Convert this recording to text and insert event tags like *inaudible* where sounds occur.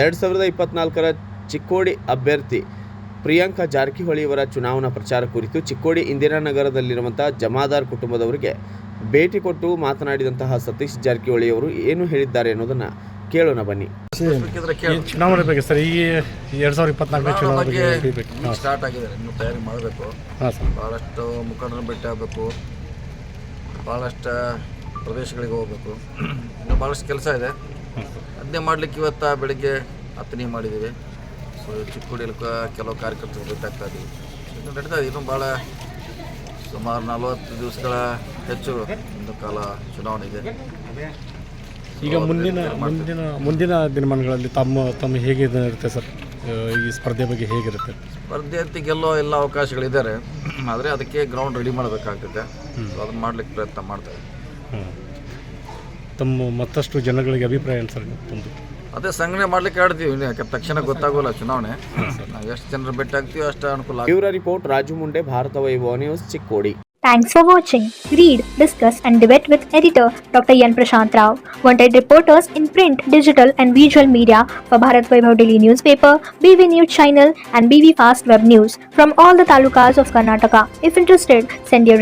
ಎರಡು ಸಾವಿರದ ಇಪ್ಪತ್ನಾಲ್ಕರ ಚಿಕ್ಕೋಡಿ ಅಭ್ಯರ್ಥಿ ಪ್ರಿಯಾಂಕಾ ಜಾರಕಿಹೊಳಿ ಅವರ ಚುನಾವಣಾ ಪ್ರಚಾರ ಕುರಿತು ಚಿಕ್ಕೋಡಿ ಇಂದಿರಾನಗರದಲ್ಲಿರುವಂಥ ಜಮಾದಾರ್ ಕುಟುಂಬದವರಿಗೆ ಭೇಟಿ ಕೊಟ್ಟು ಮಾತನಾಡಿದಂತಹ ಸತೀಶ್ ಜಾರಕಿಹೊಳಿ ಅವರು ಏನು ಹೇಳಿದ್ದಾರೆ ಅನ್ನೋದನ್ನು ಕೇಳೋಣ ಬನ್ನಿ. ಚುನಾವಣೆ ಬಗ್ಗೆ ಸರ್ ಈ ಎರಡು ಸಾವಿರದ ಇಪ್ಪತ್ನಾಲ್ಕನೇ ಚುನಾವಣೆ ಸ್ಟಾರ್ಟ್ ಆಗಿದೆ. ಇನ್ನು ತಯಾರಿ ಮಾಡಬೇಕು. ಭಾಳಷ್ಟು ಮುಖಂಡರನ್ನು ಭೇಟಿ ಆಗಬೇಕು. ಭಾಳಷ್ಟು ಪ್ರದೇಶಗಳಿಗೆ ಹೋಗಬೇಕು. ಇನ್ನು ಭಾಳಷ್ಟು ಕೆಲಸ ಇದೆ. ಅದನ್ನೇ ಮಾಡ್ಲಿಕ್ಕೆ ಇವತ್ತು ಬೆಳಿಗ್ಗೆ ಹತ್ತನೇ ಮಾಡಿದ್ದೀವಿ. ಸೊ ಚಿಕ್ಕ ಕೆಲವು ಕಾರ್ಯಕರ್ತರು ಬೇಕಾಗ್ತಾ ಇದ್ದೀವಿ ಇನ್ನು ನಡೀತಾ ಇದೆ. ಇನ್ನೂ ಭಾಳ ಸುಮಾರು ನಲವತ್ತು ದಿವಸಗಳ ಹೆಚ್ಚು ಒಂದು ಕಾಲ ಚುನಾವಣೆ ಇದೆ. ಈಗ ಮುಂದಿನ ಮುಂದಿನ ಮುಂದಿನ ದಿನಮಾನಗಳಲ್ಲಿ ತಮ್ಮ ತಮ್ಮ ಹೇಗೆ ಇದು ಇರುತ್ತೆ ಸರ್ ಈ ಸ್ಪರ್ಧೆ ಬಗ್ಗೆ ಹೇಗಿರುತ್ತೆ? ಸ್ಪರ್ಧೆ ಅಂತ ಗೆಲ್ಲೋ ಎಲ್ಲ ಅವಕಾಶಗಳಿದ್ದಾರೆ. *clears throat* ಆದರೆ ಅದಕ್ಕೆ ಗ್ರೌಂಡ್ ರೆಡಿ ಮಾಡಬೇಕಾಗ್ತದೆ. ಅದನ್ನು ಮಾಡ್ಲಿಕ್ಕೆ ಪ್ರಯತ್ನ ಮಾಡ್ತಾರೆ ತಮ್ಮ ಮತ್ತಷ್ಟು ಜನಗಳಿಗೆ ಅಭಿಪ್ರಾಯ ಏನು ಸರ್ ತಮ್ಮದು ಅದೇ ಸಂಘಟನೆ ಮಾಡ್ಲಿಕ್ಕೆ ಆಡ್ತೀವಿ ಇನ್ನು ಯಾಕೆ ತಕ್ಷಣ ಗೊತ್ತಾಗೋಲ್ಲ ಚುನಾವಣೆ ನಾವು ಎಷ್ಟು ಜನರು ಭೇಟಿ ಆಗ್ತೀವಿ ಅಷ್ಟು ಅನುಕೂಲ ಆಗುತ್ತೆ. ಇವರ report Raju Munde Bharat Vaibhav news Chikkodi Thanks for watching. Read, discuss, and debate with editor Dr. Yan Prashant Rao. Wanted reporters in print, digital, and visual media for Bharat Vaibhav Daily Newspaper, BV News Channel, and BV Fast Web News from all the talukas of Karnataka. If interested, send your